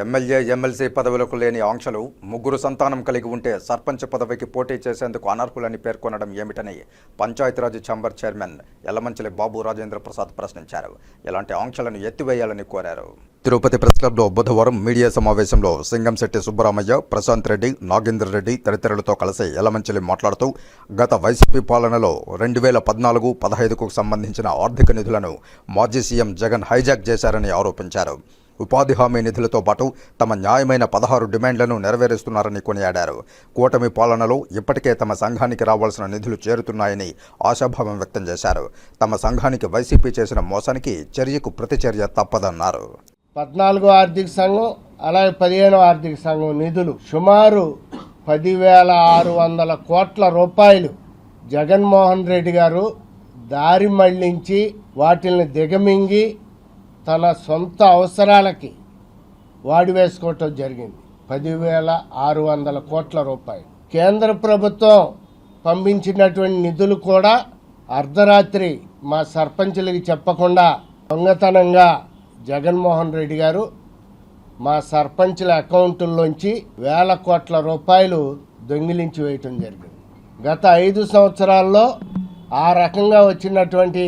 MLA MLC పదవులకు లేని ఆంక్షలు ముగ్గురు సంతానం కలిగి ఉంటే సర్పంచ్ పదవికి పోటీ చేసేందుకు అనర్హులని పేర్కొనడం ఏమిటని పంచాయతీరాజ్ ఛాంబర్ చైర్మన్ యలమంచిలి బాబు రాజేంద్ర ప్రసాద్ ప్రశ్నించారు. ఇలాంటి ఆంక్షలను ఎత్తివేయాలని కోరారు. తిరుపతి ప్రెస్ క్లబ్లో బుధవారం మీడియా సమావేశంలో సింగంశెట్టి సుబ్బరామయ్య ప్రశాంత్ రెడ్డి నాగేందర్ రెడ్డి తదితరులతో కలిసి యలమంచిలి మాట్లాడుతూ గత వైసీపీ పాలనలో రెండు వేల పద్నాలుగు పదహైదుకు సంబంధించిన ఆర్థిక నిధులను మాజీ సీఎం జగన్ హైజాక్ చేశారని ఆరోపించారు. ఉపాధి హామీ నిధులతో పాటు తమ న్యాయమైన పదహారు డిమాండ్లను నెరవేరుస్తున్నారని కొనియాడారు. కూటమి పాలనలో ఇప్పటికే తమ సంఘానికి రావాల్సిన నిధులు చేరుతున్నాయని ఆశాభావం వ్యక్తం చేశారు. తమ సంఘానికి వైసీపీ చేసిన మోసానికి చర్యకు ప్రతిచర్య తప్పదన్నారు. పద్నాలుగో ఆర్థిక సంఘం అలాగే పదిహేనో ఆర్థిక సంఘం నిధులు సుమారు పదివేల ఆరు వందల కోట్ల రూపాయలు జగన్మోహన్ రెడ్డి గారు దారి మళ్ళించి వాటిని దిగమింగి తన సొంత అవసరాలకి వాడి వేసుకోవటం జరిగింది. పదివేల ఆరు వందల కోట్ల రూపాయలు. కేంద్ర ప్రభుత్వం పంపించినటువంటి నిధులు కూడా అర్ధరాత్రి మా సర్పంచులకి చెప్పకుండా దొంగతనంగా జగన్మోహన్ రెడ్డి గారు మా సర్పంచుల అకౌంట్లోంచి వేల కోట్ల రూపాయలు దొంగిలించి వేయటం జరిగింది. గత ఐదు సంవత్సరాల్లో ఆ రకంగా వచ్చినటువంటి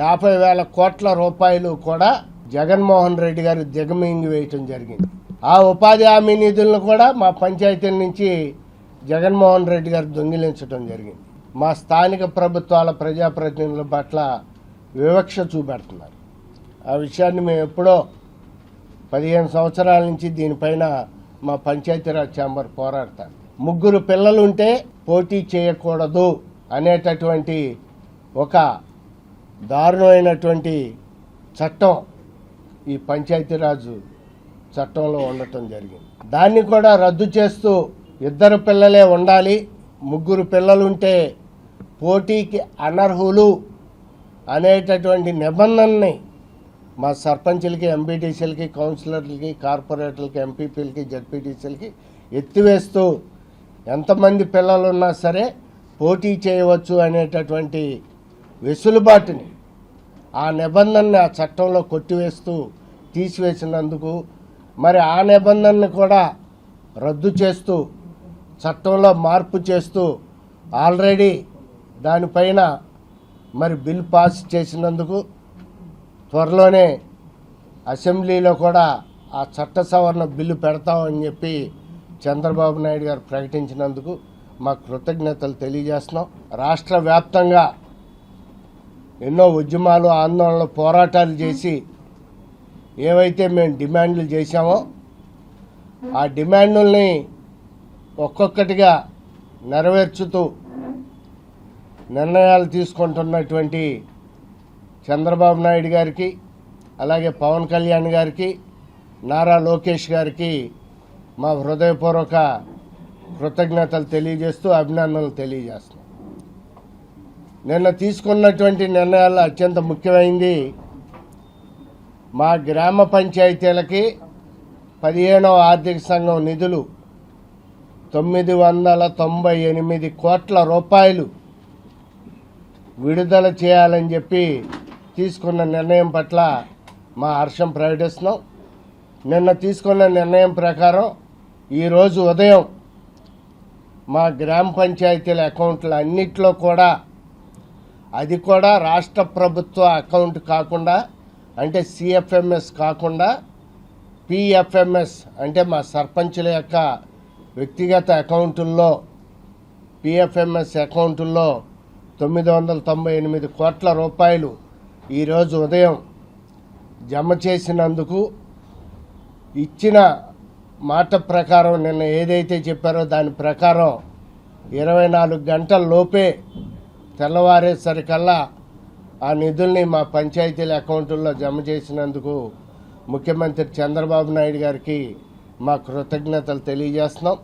యాభై వేల కోట్ల రూపాయలు కూడా జగన్మోహన్ రెడ్డి గారు దిగమింగి వేయటం జరిగింది. ఆ ఉపాధి హామీ నిధులను కూడా మా పంచాయతీల నుంచి జగన్మోహన్ రెడ్డి గారు దొంగిలించడం జరిగింది. మా స్థానిక ప్రభుత్వాల ప్రజాప్రతినిధుల పట్ల వివక్ష చూపెడుతున్నారు. ఆ విషయాన్ని మేము ఎప్పుడో పదిహేను సంవత్సరాల నుంచి దీనిపైన మా పంచాయతీరాజ్ ఛాంబర్ పోరాడతాం ముగ్గురు పిల్లలుంటే పోటీ చేయకూడదు అనేటటువంటి ఒక దారుణమైనటువంటి చట్టం ఈ పంచాయతీరాజు చట్టంలో ఉండటం జరిగింది. దాన్ని కూడా రద్దు చేస్తూ ఇద్దరు పిల్లలే ఉండాలి ముగ్గురు పిల్లలుంటే పోటీకి అనర్హులు అనేటటువంటి నిబంధనని మా సర్పంచులకి ఎంపీటీసీలకి కౌన్సిలర్లకి కార్పొరేటర్లకి ఎంపీపీలకి జడ్పీటీసీలకి ఎత్తివేస్తూ ఎంతమంది పిల్లలు ఉన్నా సరే పోటీ చేయవచ్చు అనేటటువంటి వెసులుబాటుని ఆ నిబంధనని ఆ చట్టంలో కొట్టివేస్తూ తీసివేసినందుకు మరి ఆ నిబంధనని కూడా రద్దు చేస్తూ చట్టంలో మార్పు చేస్తూ ఆల్రెడీ దానిపైన మరి బిల్ పాస్ చేసినందుకు త్వరలోనే అసెంబ్లీలో కూడా ఆ చట్ట సవరణ బిల్లు పెడతామని చెప్పి చంద్రబాబు నాయుడు గారు ప్రకటించినందుకు మా కృతజ్ఞతలు తెలియజేస్తున్నాం. రాష్ట్ర వ్యాప్తంగా ఎన్నో ఉద్యమాలు ఆందోళనలు పోరాటాలు చేసి ఏవైతే మేము డిమాండ్లు చేశామో ఆ డిమాండ్లని ఒక్కొక్కటిగా నెరవేర్చుతూ నిర్ణయాలు తీసుకుంటున్నటువంటి చంద్రబాబు నాయుడు గారికి అలాగే పవన్ కళ్యాణ్ గారికి నారా లోకేష్ గారికి మా హృదయపూర్వక కృతజ్ఞతలు తెలియజేస్తూ అభినందనలు తెలియజేస్తున్నాం. నిన్న తీసుకున్నటువంటి నిర్ణయాల్లో అత్యంత ముఖ్యమైంది మా గ్రామ పంచాయతీలకి పదిహేనవ ఆర్థిక సంఘం నిధులు తొమ్మిది వందల తొంభై ఎనిమిది కోట్ల రూపాయలు విడుదల చేయాలని చెప్పి తీసుకున్న నిర్ణయం పట్ల మా హర్షం ప్రకటిస్తున్నాం. నిన్న తీసుకున్న నిర్ణయం ప్రకారం ఈరోజు ఉదయం మా గ్రామ పంచాయతీల అకౌంట్ల అన్నిట్లో కూడా అది కూడా రాష్ట్ర ప్రభుత్వ అకౌంట్ కాకుండా అంటే సిఎఫ్ఎంఎస్ కాకుండా పిఎఫ్ఎంఎస్ అంటే మా సర్పంచుల యొక్క వ్యక్తిగత అకౌంటుల్లో పిఎఫ్ఎంఎస్ అకౌంటుల్లో తొమ్మిది వందల తొంభై ఎనిమిది కోట్ల రూపాయలు ఈరోజు ఉదయం జమ చేసినందుకు ఇచ్చిన మాట ప్రకారం నిన్న ఏదైతే చెప్పారో దాని ప్రకారం ఇరవై నాలుగు గంటల లోపే తెల్లవారేసరికల్లా ఆ నిధుల్ని మా పంచాయతీల అకౌంటుల్లో జమ చేసినందుకు ముఖ్యమంత్రి చంద్రబాబు నాయుడు గారికి మా కృతజ్ఞతలు తెలియజేస్తున్నాం.